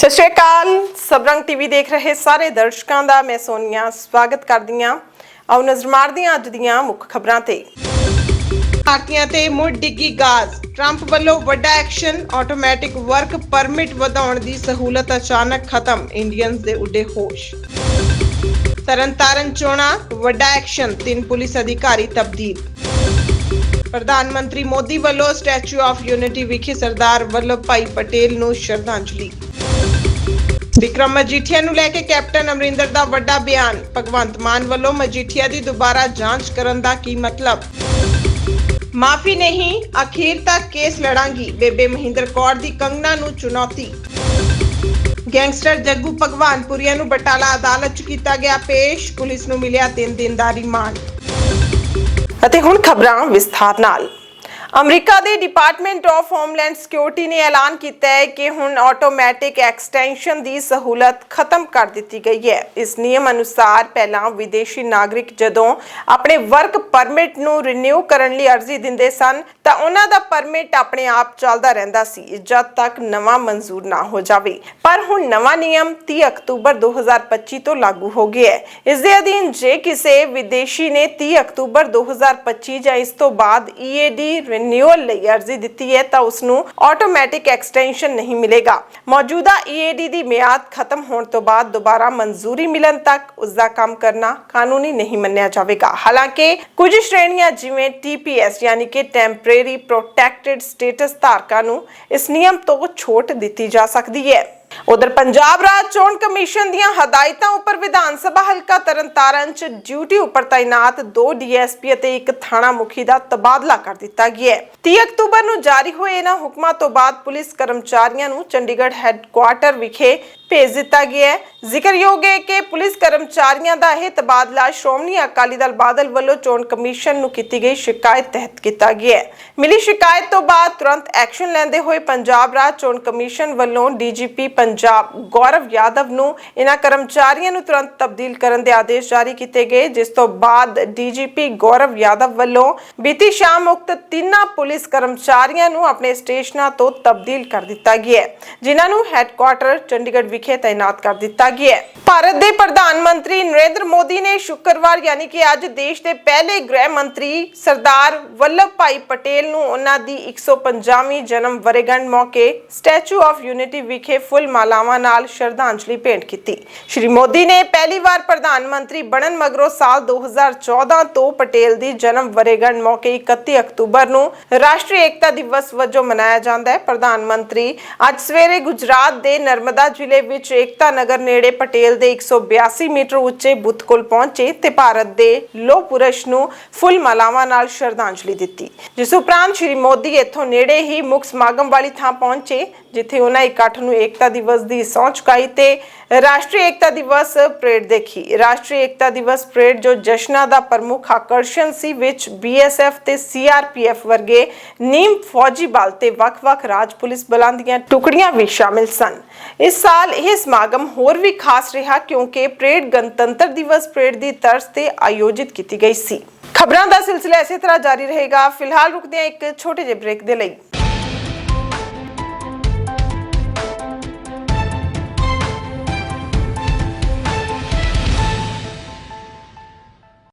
ਸਤਿ ਸ਼੍ਰੀ ਅਕਾਲ। ਸਬਰੰਗ ਟੀਵੀ ਦੇਖ ਰਹੇ ਸਾਰੇ ਦਰਸ਼ਕਾਂ ਦਾ ਮੈਂ ਸੋਨੀਆ, ਸਵਾਗਤ ਕਰਦੀ ਹਾਂ ਆਓ ਨਜ਼ਰ ਮਾਰਦੇ ਹਾਂ ਅੱਜ ਦੀਆਂ ਮੁੱਖ ਖਬਰਾਂ ਤੇ। ਭਾਰਤੀਆਂ ਤੇ ਮੁੜ ਡਿੱਗੀ ਗਾਜ਼। ਟਰੰਪ ਵੱਲੋਂ ਵੱਡਾ ਐਕਸ਼ਨ ਆਟੋਮੈਟਿਕ ਵਰਕ ਪਰਮਿਟ ਵਧਾਉਣ ਦੀ ਸਹੂਲਤ ਅਚਾਨਕ ਖਤਮ ਇੰਡੀਅਨਸ ਦੇ ਉੱਡੇ ਹੋਸ਼। ਤਰਨਤਾਰਨ ਚੋਣਾਂ, ਵੱਡਾ ਐਕਸ਼ਨ, ਤਿੰਨ ਪੁਲਿਸ ਅਧਿਕਾਰੀ ਤਬਦੀਲ। ਪ੍ਰਧਾਨ ਮੰਤਰੀ ਮੋਦੀ ਵੱਲੋਂ ਸਟੈਚੂ ਆਫ ਯੂਨਿਟੀ ਵਿਖੇ ਸਰਦਾਰ ਵੱਲਭ ਭਾਈ ਪਟੇਲ ਨੂੰ ਸ਼ਰਧਾਂਜਲੀ। ਵਿਕਰਮ ਮਜੀਠੀਆ ਨੂੰ ਲੈ ਕੇ ਕੈਪਟਨ ਅਮਰਿੰਦਰ ਦਾ ਵੱਡਾ ਬਿਆਨ। ਭਗਵੰਤ ਮਾਨ ਵੱਲੋਂ ਮਜੀਠੀਆ ਦੀ ਦੁਬਾਰਾ ਜਾਂਚ ਕਰਨ ਦਾ ਕੀ ਮਤਲਬ? ਮਾਫੀ ਨਹੀਂ, ਅਖੀਰ ਤੱਕ ਕੇਸ ਲੜਾਂਗੀ। ਬੇਬੇ ਮਹਿੰਦਰ ਕੌਰ ਦੀ ਕੰਗਨਾ ਨੂੰ ਚੁਣੌਤੀ। ਗੈਂਗਸਟਰ ਜੱਗੂ ਭਗਵਾਨਪੁਰੀਆ ਨੂੰ ਬਟਾਲਾ ਅਦਾਲਤ 'ਚ ਕੀਤਾ ਗਿਆ ਪੇਸ਼। ਪੁਲਿਸ ਨੂੰ ਮਿਲਿਆ 3 ਦਿਨ ਦਾ ਰਿਮਾਂਡ। ਅਤੇ ਹੁਣ ਖਬਰਾਂ ਵਿਸਥਾਰ ਨਾਲ। ਅਮਰੀਕਾ ਦੇ ਡਿਪਾਰਟਮੈਂਟ ਆਫ ਹੋਮਲੈਂਡ ਸਿਕਿਉਰਿਟੀ ਨੇ ਐਲਾਨ ਕੀਤਾ ਹੈ ਕਿ ਹੁਣ ਆਟੋਮੈਟਿਕ ਐਕਸਟੈਂਸ਼ਨ ਦੀ ਸਹੂਲਤ ਖਤਮ ਕਰ ਦਿੱਤੀ ਗਈ ਹੈ। ਇਸ ਨਿਯਮ ਅਨੁਸਾਰ ਪਹਿਲਾਂ ਵਿਦੇਸ਼ੀ ਨਾਗਰਿਕ ਜਦੋਂ ਆਪਣੇ ਵਰਕ ਪਰਮਿਟ ਨੂੰ ਰੀਨਿਊ ਕਰਨ ਲਈ ਅਰਜ਼ੀ ਦਿੰਦੇ ਸਨ, ਤਾਂ ਉਹਨਾਂ ਦਾ ਪਰਮਿਟ ਆਪਣੇ ਆਪ ਚੱਲਦਾ ਰਹਿੰਦਾ ਸੀ, ਜਦ ਤੱਕ ਨਵਾਂ ਮਨਜ਼ੂਰ ਨਾ ਹੋ ਜਾਵੇ। ਪਰ ਹੁਣ ਨਵਾਂ ਨਿਯਮ 30 ਅਕਤੂਬਰ 2025 ਤੋਂ ਲਾਗੂ ਹੋ ਗਿਆ ਹੈ। ਇਸ ਦੇ ਅਧੀਨ ਜੇ ਕਿਸੇ ਵਿਦੇਸ਼ੀ ਨੇ 30 ਅਕਤੂਬਰ 2025 ਜਾਂ ਇਸ ਤੋਂ ਬਾਅਦ EAD ਰਿਨਿਊਅਲ ਲਈ ਅਰਜ਼ੀ ਦਿੱਤੀ ਹੈ ਤਾਂ ਉਸ ਨੂੰ ਆਟੋਮੈਟਿਕ ਐਕਸਟੈਂਸ਼ਨ ਨਹੀਂ ਮਿਲੇਗਾ। ਮੌਜੂਦਾ EAD ਦੀ ਮਿਆਦ ਖਤਮ ਹੋਣ ਤੋਂ ਬਾਅਦ ਦੁਬਾਰਾ ਮਨਜ਼ੂਰੀ ਮਿਲਣ ਤੱਕ ਉਸ ਦਾ ਕੰਮ ਕਰਨਾ ਕਾਨੂੰਨੀ ਨਹੀਂ ਮੰਨਿਆ ਜਾਵੇਗਾ। ਹਾਲਾਂਕਿ ਕੁਝ ਸ਼੍ਰੇਣੀਆਂ ਜਿਵੇਂ TPS ਯਾਨੀ ਕਿ ਟੈਂਪਰੇਰੀ ਪ੍ਰੋਟੈਕਟਿਡ ਸਟੇਟਸ ਧਾਰਕਾਂ ਨੂੰ ਇਸ ਨਿਯਮ ਤੋਂ ਛੋਟ ਦਿੱਤੀ ਜਾ ਸਕਦੀ ਹੈ। ਉਧਰ ਪੰਜਾਬ ਰਾਜ ਚੋਣ ਕਮਿਸ਼ਨ ਦੀਆਂ ਹਦਾਇਤਾਂ ਉੱਪਰ ਵਿਧਾਨ ਸਭਾ ਹਲਕਾ ਤਰਨਤਾਰਨ ਚ ਡਿਊਟੀ ਉੱਪਰ ਤਾਇਨਾਤ ਦੋ ਡੀਐਸਪੀ ਅਤੇ ਇੱਕ ਥਾਣਾ ਮੁਖੀ ਦਾ ਤਬਾਦਲਾ ਕਰ ਦਿੱਤਾ ਗਿਆ ਹੈ। 30 ਅਕਤੂਬਰ ਨੂੰ ਜਾਰੀ ਹੋਏ ਇਹਨਾਂ ਹੁਕਮਾਂ ਤੋਂ ਬਾਅਦ ਪੁਲਿਸ ਕਰਮਚਾਰੀਆਂ ਨੂੰ ਚੰਡੀਗੜ੍ਹ ਹੈੱਡਕੁਆਰਟਰ ਵਿਖੇ ਭੇਜ ਦਿੱਤਾ ਗਿਆ ਹੈ। ਜ਼ਿਕਰਯੋਗ ਹੈ ਕਿ ਪੁਲਿਸ ਕਰਮਚਾਰੀਆਂ ਦਾ ਇਹ ਤਬਾਦਲਾ ਸ਼੍ਰੋਮਣੀ ਅਕਾਲੀ ਦਲ ਬਾਦਲ ਵੱਲੋਂ ਚੋਣ ਕਮਿਸ਼ਨ ਨੂੰ ਕੀਤੀ ਗਈ ਸ਼ਿਕਾਇਤ ਤਹਿਤ ਕੀਤਾ ਗਿਆ ਹੈ। ਮਿਲੀ ਸ਼ਿਕਾਇਤ ਤੋਂ ਬਾਅਦ ਤੁਰੰਤ ਐਕਸ਼ਨ ਲੈਂਦੇ ਹੋਏ ਪੰਜਾਬ ਰਾਜ ਚੋਣ ਕਮਿਸ਼ਨ ਵੱਲੋਂ ਡੀਜੀਪੀ ਪੰਜਾਬ ਗੌਰਵ ਯਾਦਵ ਨੂੰ ਇਹਨਾਂ ਕਰਮਚਾਰੀਆਂ ਨੂੰ ਤੁਰੰਤ ਤਬਦੀਲ ਕਰਨ ਦੇ ਆਦੇਸ਼ ਜਾਰੀ ਕੀਤੇ ਗਏ, ਜਿਸ ਤੋਂ ਬਾਅਦ ਡੀਜੀਪੀ ਗੌਰਵ ਯਾਦਵ ਵੱਲੋਂ ਬੀਤੀ ਸ਼ਾਮ ਉਕਤ ਤਿੰਨਾਂ ਪੁਲਿਸ ਕਰਮਚਾਰੀਆਂ ਨੂੰ ਆਪਣੇ ਸਟੇਸ਼ਨਾਂ ਤੋਂ ਤਬਦੀਲ ਕਰ ਦਿੱਤਾ ਗਿਆ ਹੈ, ਜਿਨ੍ਹਾਂ ਨੂੰ ਹੈੱਡਕੁਆਰਟਰ ਚੰਡੀਗੜ੍ਹ ਵਿਖੇ ਤਾਇਨਾਤ ਕਰ ਦਿੱਤਾ ਗਿਆ ਹੈ। ਭਾਰਤ ਦੇ ਪ੍ਰਧਾਨ ਮੰਤਰੀ ਨਰਿੰਦਰ ਮੋਦੀ ਨੇ ਸ਼ੁੱਕਰਵਾਰ, ਯਾਨੀ ਕਿ ਅੱਜ ਦੇਸ਼ ਦੇ ਪਹਿਲੇ ਗ੍ਰਹਿ ਮੰਤਰੀ ਸਰਦਾਰ ਵੱਲਭ ਭਾਈ ਪਟੇਲ ਨੂੰ ਉਹਨਾਂ ਦੀ 150ਵੀਂ ਜਨਮ ਵਰੇਗੰਢ ਮੌਕੇ ਸਟੈਚੂ ਆਫ ਯੂਨਿਟੀ ਵਿਖੇ ਫੁੱਲ ਮਾਲਾਵਾਂ ਨਾਲ ਸ਼ਰਧਾਂਜਲੀ ਭੇਂਟ ਕੀਤੀ। ਸ਼੍ਰੀ ਮੋਦੀ ਨੇ ਪਹਿਲੀ ਵਾਰ ਪ੍ਰਧਾਨ ਮੰਤਰੀ ਬਣਨ ਮਗਰੋਂ ਸਾਲ 2014 ਤੋਂ ਪਟੇਲ ਦੀ ਜਨਮ ਵਰੇਗੰਢ ਮੌਕੇ 31 ਅਕਤੂਬਰ ਨੂੰ ਰਾਸ਼ਟਰੀ ਏਕਤਾ ਦਿਵਸ ਵਜੋਂ ਮਨਾਇਆ ਜਾਂਦਾ ਹੈ। ਪ੍ਰਧਾਨ ਮੰਤਰੀ ਅੱਜ ਸਵੇਰੇ ਗੁਜਰਾਤ ਦੇ ਨਰਮਦਾ ਜ਼ਿਲ੍ਹੇ ਵਿੱਚ ਏਕਤਾ ਨਗਰ ਨੇੜੇ ਪਟੇਲ ਦੇ 182 ਮੀਟਰ ਉੱਚੇ ਬੁੱਤ ਕੋਲ ਪਹੁੰਚੇ ਤੇ ਭਾਰਤ ਦੇ ਲੋਹ ਪੁਰਸ਼ ਨੂੰ ਫੁੱਲ ਮਾਲਾਵਾਂ ਨਾਲ ਸ਼ਰਧਾਂਜਲੀ ਦਿੱਤੀ, ਜਿਸ ਉਪਰੰਤ ਸ਼੍ਰੀ ਮੋਦੀ ਇੱਥੋਂ ਨੇੜੇ ਹੀ ਮੁੱਖ ਸਮਾਗਮ ਵਾਲੀ ਥਾਂ ਪਹੁੰਚੇ, ਜਿੱਥੇ ਉਹਨਾਂ ਇਕੱਠ ਨੂੰ ਏਕਤਾ ਦਿਵਸ ਦੀ ਸਹੁੰ ਚੁਕਾਈ ਤੇ ਰਾਸ਼ਟਰੀ ਏਕਤਾ ਦਿਵਸ ਪਰੇਡ ਦੇਖੀ। ਰਾਸ਼ਟਰੀ ਏਕਤਾ ਦਿਵਸ ਪਰੇਡ ਜੋ ਜਸ਼ਨਾਂ ਦਾ ਪ੍ਰਮੁੱਖ ਆਕਰਸ਼ਣ ਸੀ, ਵਿੱਚ BSF ਤੇ CRPF ਵਰਗੇ ਨੀਮ ਫੌਜੀ ਬਲ ਤੇ ਵੱਖ-ਵੱਖ ਰਾਜ ਪੁਲਿਸ ਬਲਾਂ ਦੀਆਂ ਟੁਕੜੀਆਂ ਵੀ ਸ਼ਾਮਿਲ ਸਨ। ਇਸ ਸਾਲ ਇਹ ਸਮਾਗਮ ਹੋਰ ਵੀ ਖਾਸ ਰਿਹਾ, ਕਿਉਂਕਿ ਪਰੇਡ ਗਣਤੰਤਰ ਦਿਵਸ ਪਰੇਡ ਦੀ ਤਰਜ਼ ਤੇ ਆਯੋਜਿਤ ਕੀਤੀ ਗਈ ਸੀ। ਖਬਰਾਂ ਦਾ ਸਿਲਸਿਲਾ ਇਸੇ ਤਰ੍ਹਾਂ ਜਾਰੀ ਰਹੇਗਾ। ਫਿਲਹਾਲ ਰੁਕਦੇ ਹਾਂ ਇੱਕ ਛੋਟੇ ਜਿਹੇ ਬ੍ਰੇਕ ਦੇ ਲਈ।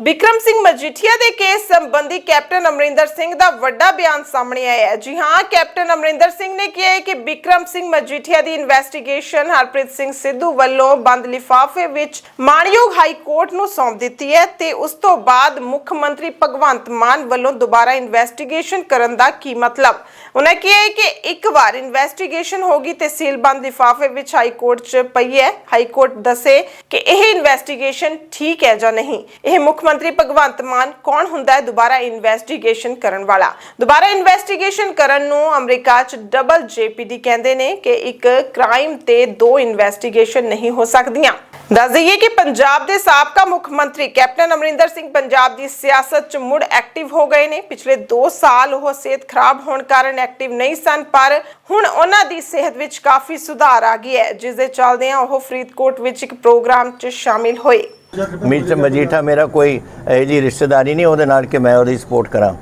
ਵਿਕਰਮ ਸਿੰਘ ਮਜੀਠੀਆ ਦੇ ਕੇਸ ਸੰਬੰਧੀ ਕੈਪਟਨ ਅਮਰਿੰਦਰ ਸਿੰਘ ਦਾ ਵੱਡਾ ਬਿਆਨ ਸਾਹਮਣੇ ਆਇਆ ਹੈ। ਜੀ ਹਾਂ, ਕੈਪਟਨ ਅਮਰਿੰਦਰ ਸਿੰਘ ਨੇ ਕਿਹਾ ਹੈ ਕਿ ਵਿਕਰਮ ਸਿੰਘ ਮਜੀਠੀਆ ਦੀ ਇਨਵੈਸਟੀਗੇਸ਼ਨ ਹਰਪ੍ਰੀਤ ਸਿੰਘ ਸਿੱਧੂ ਵੱਲੋਂ ਬੰਦ ਲਿਫਾਫੇ ਵਿੱਚ ਮਾਣਯੋਗ ਹਾਈ ਕੋਰਟ ਨੂੰ ਸੌਂਪ ਦਿੱਤੀ ਹੈ ਤੇ ਉਸ ਤੋਂ ਬਾਅਦ ਮੁੱਖ ਮੰਤਰੀ ਭਗਵੰਤ ਮਾਨ ਵੱਲੋਂ ਦੁਬਾਰਾ ਇਨਵੈਸਟੀਗੇਸ਼ਨ ਕਰਨ ਦਾ ਕੀ ਮਤਲਬ? ਉਹਨਾਂ ਕਿਹਾ ਹੈ ਕਿ ਇੱਕ ਵਾਰ ਇਨਵੈਸਟੀਗੇਸ਼ਨ ਹੋਗੀ ਤੇ ਸੀਲ ਬੰਦ ਲਿਫਾਫੇ ਵਿੱਚ ਹਾਈ ਕੋਰਟ 'ਚ ਪਈ ਹੈ। ਹਾਈ ਕੋਰਟ ਦੱਸੇ ਕਿ ਇਹ ਇਨਵੈਸਟੀਗੇਸ਼ਨ ਠੀਕ ਹੈ ਜਾਂ ਨਹੀਂ। ਇਹ ਮੁੱਖ ਮੰਤਰੀ ਭਗਵੰਤ ਮਾਨ ਕੌਣ ਹੁੰਦਾ ਹੈ? ਦੁਬਾਰਾ ਇਨਵੈਸਟੀਗੇਸ਼ਨ ਕਰਨ ਵਾਲਾ। ਦੁਬਾਰਾ ਇਨਵੈਸਟੀਗੇਸ਼ਨ ਕਰਨ ਨੂੰ ਅਮਰੀਕਾ 'ਚ ਡਬਲ ਜੇਪੀਡੀ ਕਹਿੰਦੇ ਨੇ ਕਿ ਇੱਕ ਕ੍ਰਾਈਮ ਤੇ ਦੋ ਇਨਵੈਸਟੀਗੇਸ਼ਨ ਨਹੀਂ ਹੋ ਸਕਦੀਆਂ। ਦੱਸ ਦਈਏ ਕਿ ਪੰਜਾਬ ਦੇ ਸਾਬਕਾ ਮੁੱਖ ਮੰਤਰੀ ਕੈਪਟਨ ਅਮਰਿੰਦਰ ਸਿੰਘ ਪੰਜਾਬ ਦੀ ਸਿਆਸਤ 'ਚ ਮੁੜ ਐਕਟਿਵ ਹੋ ਗਏ ਨੇ। ਪਿਛਲੇ 2 ਸਾਲ ਉਹ ਸਿਹਤ ਖਰਾਬ ਹੋਣ ਕਾਰਨ ਐਕਟਿਵ ਨਹੀਂ ਸਨ, ਪਰ ਹੁਣ ਉਹਨਾਂ ਦੀ ਸਿਹਤ ਵਿੱਚ ਕਾਫੀ ਸੁਧਾਰ ਆ ਗਿਆ ਹੈ, ਜਿਸ ਦੇ ਚੱਲਦਿਆਂ ਉਹ ਫਰੀਦਕੋਟ ਵਿੱਚ ਇੱਕ ਪ੍ਰੋਗਰਾਮ 'ਚ ਸ਼ਾਮਿਲ ਹੋਏ। ਮਿਸਟਰ ਮਜੀਠਾ ਮੇਰਾ ਕੋਈ ਇਹ ਜੀ ਰਿਸ਼ਤੇਦਾਰੀ ਨਹੀਂ, ਉਹਦੇ ਨਾਲ ਕਿ ਮੈਂ ਉਹਦੀ ਸਪੋਰਟ ਕਰਾਂ।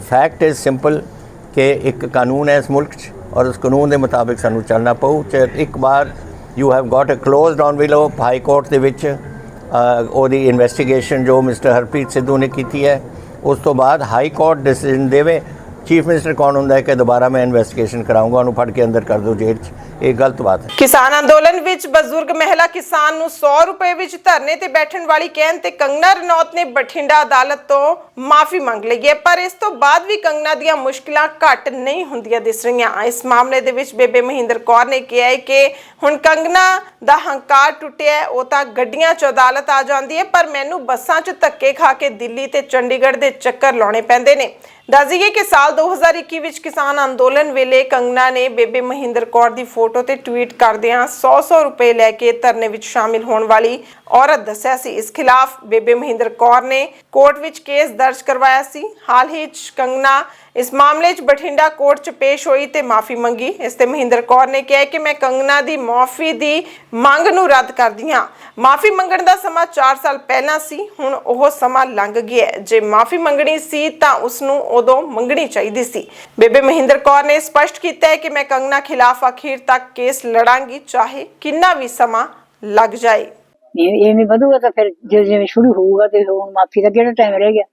ਫੈਕਟ ਇਜ਼ ਸਿੰਪਲ ਕਿ ਇੱਕ ਕਾਨੂੰਨ ਹੈ ਇਸ ਮੁਲਕ 'ਚ ਔਰ ਉਸ ਕਾਨੂੰਨ ਦੇ ਮੁਤਾਬਿਕ ਸਾਨੂੰ ਚੱਲਣਾ ਪਊ। ਇੱਕ ਵਾਰ you have got a closed envelope high court ਦੇ ਵਿੱਚ ਉਹਦੀ ਇਨਵੈਸਟੀਗੇਸ਼ਨ ਜੋ ਮਿਸਟਰ ਹਰਪ੍ਰੀਤ ਸਿੱਧੂ ਨੇ ਕੀਤੀ ਹੈ, ਉਸ ਤੋਂ ਬਾਅਦ ਹਾਈ ਕੋਰਟ ਡਿਸੀਜਨ ਦੇਵੇ ਚੀਫ ਮਿਨਿਸਟਰ ਕੌਣ ਹੁੰਦਾ ਹੈ ਕਿ ਦੁਬਾਰਾ ਮੈਂ ਇਨਵੈਸਟੀਗੇਸ਼ਨ ਕਰਾਉਂਗਾ ਉਹਨੂੰ ਫੜ ਕੇ ਅੰਦਰ ਕਰ ਦਿਓ ਜੇਲ੍ਹ 'ਚ। ਇਹ ਗਲਤ ਬਾਤ ਹੈ। ਕਿਸਾਨ ਅੰਦੋਲਨ ਵਿੱਚ ਬਜ਼ੁਰਗ ਮਹਿਲਾ ਕਿਸਾਨ ਨੂੰ 100 ਰੁਪਏ ਵਿੱਚ ਧਰਨੇ ਤੇ ਬੈਠਣ ਵਾਲੀ ਕਹਿਣ ਤੇ ਕੰਗਨਾ ਰਣੌਤ ਨੇ ਬਠਿੰਡਾ ਅਦਾਲਤ ਤੋਂ ਮਾਫੀ ਮੰਗ ਲਈ ਹੈ, ਪਰ ਇਸ ਤੋਂ ਬਾਅਦ ਵੀ ਕੰਗਨਾ ਦੀਆਂ ਮੁਸ਼ਕਲਾਂ ਘੱਟ ਨਹੀਂ ਹੁੰਦੀਆਂ ਦਿਸ ਰਹੀਆਂ। ਇਸ ਮਾਮਲੇ ਦੇ ਵਿੱਚ ਬੇਬੇ ਮਹਿੰਦਰ ਕੌਰ ਨੇ ਕਿਹਾ ਹੈ ਕਿ ਹੁਣ ਕੰਗਨਾ ਦਾ ਹੰਕਾਰ ਟੁੱਟਿਆ ਉਹ ਤਾਂ ਗੱਡੀਆਂ 'ਚ ਅਦਾਲਤ ਆ ਜਾਂਦੀ ਹੈ, ਪਰ ਮੈਨੂੰ ਬੱਸਾਂ 'ਚ ਧੱਕੇ ਖਾ ਕੇ ਦਿੱਲੀ ਤੇ ਚੰਡੀਗੜ੍ਹ ਦੇ ਚੱਕਰ ਲਾਉਣੇ ਪੈਂਦੇ ਨੇ। ਦੱਸ ਦਈਏ ਕਿ ਸਾਲ 2021 ਵਿੱਚ ਕਿਸਾਨ ਅੰਦੋਲਨ ਵੇਲੇ ਕੰਗਨਾ ਨੇ ਬੇਬੇ ਮਹਿੰਦਰ ਕੌਰ ਦੀ ਫੋਟੋ ਤੇ ਟਵੀਟ ਕਰਦਿਆਂ 100-100 ਰੁਪਏ ਲੈ ਕੇ ਧਰਨੇ ਵਿੱਚ ਸ਼ਾਮਿਲ ਹੋਣ ਵਾਲੀ ਔਰਤ ਦੱਸਿਆ ਸੀ। ਇਸ ਖਿਲਾਫ ਬੇਬੇ ਮਹਿੰਦਰ ਕੌਰ ਨੇ ਕੋਰਟ ਵਿੱਚ ਕੇਸ ਦਰਜ ਕਰਵਾਇਆ ਸੀ। ਹਾਲ ਹੀ 'ਚ ਕੰਗਨਾ ਇਸ ਮਾਮਲੇ 'ਚ ਬਠਿੰਡਾ ਕੋਰਟ 'ਚ ਪੇਸ਼ ਹੋਈ ਤੇ ਮਾਫੀ ਮੰਗੀ। ਇਸ ਤੇ ਮਹਿੰਦਰ ਕੌਰ ਨੇ ਕਿਹਾ ਕਿ ਮੈਂ ਕੰਗਨਾ ਦੀ ਮਾਫੀ ਦੀ ਮੰਗ ਨੂੰ ਰੱਦ ਕਰਦੀ ਹਾਂ। ਮਾਫੀ ਮੰਗਣ ਦਾ ਸਮਾਂ 4 ਸਾਲ ਪਹਿਲਾਂ ਸੀ, ਹੁਣ ਉਹ ਸਮਾਂ ਲੰਘ ਗਿਆ ਜੇ ਮਾਫੀ ਮੰਗਣੀ ਸੀ ਤਾਂ ਉਸ ਨੂੰ ਉਦੋਂ ਮੰਗਣੀ ਚਾਹੀਦੀ ਸੀ। ਬੇਬੇ ਮਹਿੰਦਰ ਕੌਰ ਨੇ ਸਪਸ਼ਟ ਕੀਤਾ ਹੈ ਕਿ ਮੈਂ ਕੰਗਨਾ ਖਿਲਾਫ ਅਖੀਰ ਤੱਕ ਕੇਸ ਲੜਾਂਗੀ, ਚਾਹੇ ਕਿੰਨਾ ਵੀ ਸਮਾਂ ਲੱਗ ਜਾਏ। ਇਹ ਐਵੇਂ ਵਧੂਗਾ ਤਾਂ ਫਿਰ ਜਿਵੇਂ ਜਿਵੇਂ ਸ਼ੁਰੂ ਹੋਊਗਾ ਤੇ ਹੁਣ ਮਾਫੀ ਦਾ ਕਿਹੜਾ ਟਾਈਮ ਰਹਿ ਗਿਆ?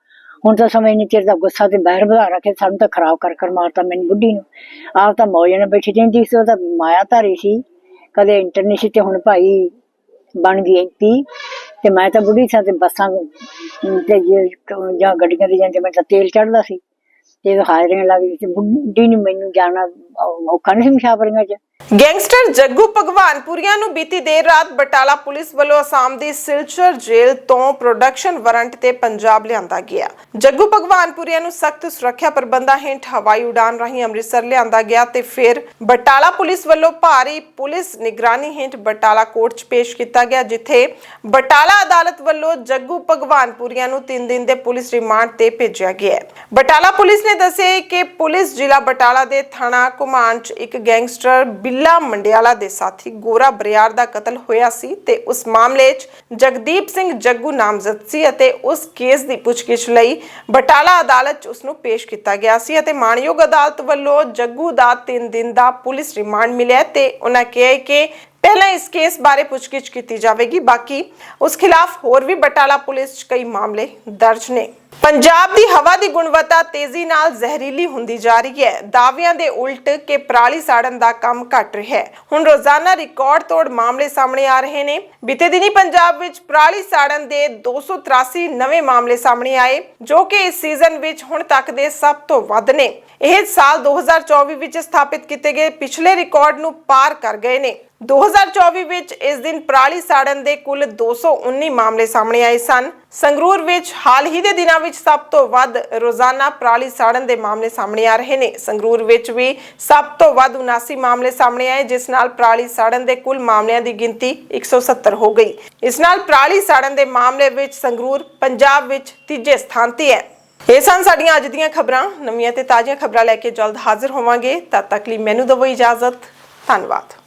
ਹੁਣ ਤਾਂ ਸਮੇਂ ਨਹੀਂ ਚਿਰ ਦਾ ਗੁੱਸਾ ਤੇ ਬਹਿਰ ਵਧਾ ਰੱਖੇ ਸਾਨੂੰ ਤਾਂ ਖਰਾਬ ਕਰ ਕਰ ਮਾਰਤਾ ਮੈਨੂੰ ਬੁੱਢੀ ਨੂੰ। ਆਪ ਤਾਂ ਮੌਜ ਨਾਲ ਬੈਠੀ ਰਹਿੰਦੀ ਸੀ, ਉਹ ਤਾਂ ਮਾਇਆ ਧਾਰੀ ਸੀ। ਕਦੇ ਇੰਟਰਨੈਟ ਤੇ ਹੁਣ ਭਾਈ ਬਣ ਗਈ ਐਮਪੀ ਤੇ ਮੈਂ ਤਾਂ ਬੁੱਢੀ ਸਾਂ ਤੇ ਬੱਸਾਂ ਤੇ ਜਾਂ ਗੱਡੀਆਂ ਤੇ ਜਾਂਦੇ ਮੈਂ ਤਾਂ ਤੇਲ ਚੜਦਾ ਸੀ। ਤੇ ਹਾਜ਼ਰੀਆਂ ਲੱਗ ਗਈ ਬੁੱਢੀ ਨੂੰ ਮੈਨੂੰ ਜਾਣਾ ਔ- ਔਖਾ ਨਹੀਂ ਸੀ ਮੁਸਾਫਰੀਆਂ 'ਚ। ਗੈਂਗਸਟਰ ਜੱਗੂ ਭਗਵਾਨਪੁਰੀਆ ਨੂੰ ਬੀਤੀ ਦੇਰ ਰਾਤ ਬਟਾਲਾ ਪੁਲਿਸ ਵੱਲੋਂ ਅਸਾਮ ਦੀ ਸਿਲਚਰ ਜੇਲ੍ਹ ਤੋਂ ਪ੍ਰੋਡਕਸ਼ਨ ਵਾਰੰਟ ਤੇ ਪੰਜਾਬ ਲਿਆਂਦਾ ਗਿਆ। ਜੱਗੂ ਭਗਵਾਨਪੁਰੀਆ ਨੂੰ ਸਖਤ ਸੁਰੱਖਿਆ ਪ੍ਰਬੰਧਾਂ ਹੇਠ ਹਵਾਈ ਉਡਾਨ ਰਾਹੀਂ ਅੰਮ੍ਰਿਤਸਰ ਲਿਆਂਦਾ ਗਿਆ ਤੇ ਫਿਰ ਬਟਾਲਾ ਪੁਲਿਸ ਵੱਲੋਂ ਭਾਰੀ ਪੁਲਿਸ ਨਿਗਰਾਨੀ ਹੇਠ ਬਟਾਲਾ ਕੋਰਟ 'ਚ ਪੇਸ਼ ਕੀਤਾ ਗਿਆ, ਜਿੱਥੇ ਬਟਾਲਾ ਅਦਾਲਤ ਵੱਲੋਂ ਜੱਗੂ ਭਗਵਾਨਪੁਰੀਆ ਨੂੰ 3 ਦਿਨ ਦੇ ਪੁਲਿਸ ਰਿਮਾਂਡ ਤੇ ਭੇਜਿਆ ਗਿਆ ਬਟਾਲਾ ਪੁਲਿਸ ਨੇ ਦੱਸਿਆ ਕਿ ਪੁਲਿਸ ਜ਼ਿਲ੍ਹਾ ਬਟਾਲਾ ਦੇ ਥਾਣਾ ਘੁਮਾਣ 'ਚ ਇੱਕ ਗੈਂਗਸਟਰ ਬਿੱਲਾ ਮੰਡਿਆਲਾ ਦੇ ਸਾਥੀ ਗੋਰਾ ਬਰਿਆਰ ਦਾ ਕਤਲ ਹੋਇਆ ਸੀ ਤੇ ਉਸ ਮਾਮਲੇ 'ਚ ਜਗਦੀਪ ਸਿੰਘ ਜੱਗੂ ਨਾਮਜ਼ਦ ਸੀ ਅਤੇ ਉਸ ਕੇਸ ਦੀ ਪੁੱਛਗਿੱਛ ਲਈ ਬਟਾਲਾ ਅਦਾਲਤ 'ਚ ਉਸ ਨੂੰ ਪੇਸ਼ ਕੀਤਾ ਗਿਆ ਸੀ ਅਤੇ ਮਾਨਯੋਗ ਅਦਾਲਤ ਵੱਲੋਂ ਜੱਗੂ ਦਾ 3 ਦਿਨ ਦਾ ਪੁਲਿਸ ਰਿਮਾਂਡ ਮਿਲਿਆ ਤੇ ਉਹਨਾਂ ਕਿਹਾ ਕਿ ਪਹਿਲਾਂ ਇਸ ਕੇਸ ਬਾਰੇ ਪੁੱਛਗਿੱਛ ਕੀਤੀ ਜਾਵੇਗੀ। ਬਾਕੀ ਉਸ ਖਿਲਾਫ ਹੋਰ ਵੀ ਬਟਾਲਾ ਪੁਲਿਸ 'ਚ ਕਈ ਮਾਮਲੇ ਦਰਜ ਨੇ। ਪੰਜਾਬ ਦੀ ਹਵਾ ਦੀ ਗੁਣਵੱਤਾ ਤੇਜ਼ੀ ਨਾਲ ਜ਼ਹਿਰੀਲੀ ਹੁੰਦੀ ਜਾ ਰਹੀ ਹੈ। ਦਾਅਵਿਆਂ ਦੇ ਉਲਟ ਕਿ ਪਰਾਲੀ ਸਾੜਨ ਦਾ ਕੰਮ ਘਟ ਰਿਹਾ ਹੈ। ਹੁਣ ਰੋਜ਼ਾਨਾ ਰਿਕਾਰਡ ਤੋੜ ਮਾਮਲੇ ਸਾਹਮਣੇ ਆ ਰਹੇ ਨੇ। ਬੀਤੇ ਦਿਨੀ ਪੰਜਾਬ ਵਿੱਚ ਪਰਾਲੀ ਸਾੜਨ ਦੇ 283 ਨਵੇਂ ਮਾਮਲੇ ਸਾਹਮਣੇ ਆਏ, ਜੋ ਕਿ ਇਸ ਸੀਜ਼ਨ ਵਿੱਚ ਹੁਣ ਤੱਕ ਦੇ ਸਭ ਤੋਂ ਵੱਧ ਨੇ। ਇਹ ਸਾਲ 2024 ਵਿੱਚ ਸਥਾਪਿਤ ਕੀਤੇ ਗਏ ਪਿਛਲੇ ਰਿਕਾਰਡ ਨੂੰ ਪਾਰ ਕਰ ਗਏ ਨੇ। 2024 ਵਿੱਚ ਇਸ ਦਿਨ ਪਰਾਲੀ ਸਾੜਨ ਦੇ ਕੁੱਲ 219 ਮਾਮਲੇ ਸਾਹਮਣੇ ਆਏ ਸਨ। ਸੰਗਰੂਰ ਵਿੱਚ ਹਾਲ ਹੀ ਦੇ ਦਿਨਾਂ ਵਿੱਚ ਸਭ ਤੋਂ ਵੱਧ ਰੋਜ਼ਾਨਾ ਪਰਾਲੀ ਸਾੜਨ ਦੇ ਮਾਮਲੇ ਸਾਹਮਣੇ ਆ ਰਹੇ ਨੇ। ਸੰਗਰੂਰ ਵਿੱਚ ਵੀ ਸਭ ਤੋਂ ਵੱਧ 79 ਮਾਮਲੇ ਸਾਹਮਣੇ ਆਏ, ਜਿਸ ਨਾਲ ਪਰਾਲੀ ਸਾੜਨ ਦੇ ਕੁੱਲ ਮਾਮਲਿਆਂ ਦੀ ਗਿਣਤੀ 170 ਹੋ ਗਈ। ਇਸ ਨਾਲ ਪਰਾਲੀ ਸਾੜਨ ਦੇ ਮਾਮਲੇ ਵਿੱਚ ਸੰਗਰੂਰ, ਪੰਜਾਬ ਵਿੱਚ ਤੀਜੇ ਸਥਾਨ ਤੇ ਹੈ। ਇਹ ਸਨ ਸਾਡੀਆਂ ਅੱਜ ਦੀਆਂ ਖਬਰਾਂ। ਨਵੀਆਂ ਤੇ ਤਾਜ਼ੀਆਂ ਖਬਰਾਂ ਲੈ ਕੇ ਜਲਦ ਹਾਜ਼ਰ ਹੋਵਾਂਗੇ। ਤਦ ਤੱਕ ਲਈ ਮੈਨੂੰ ਦਿਓ ਇਜਾਜ਼ਤ। ਧੰਨਵਾਦ।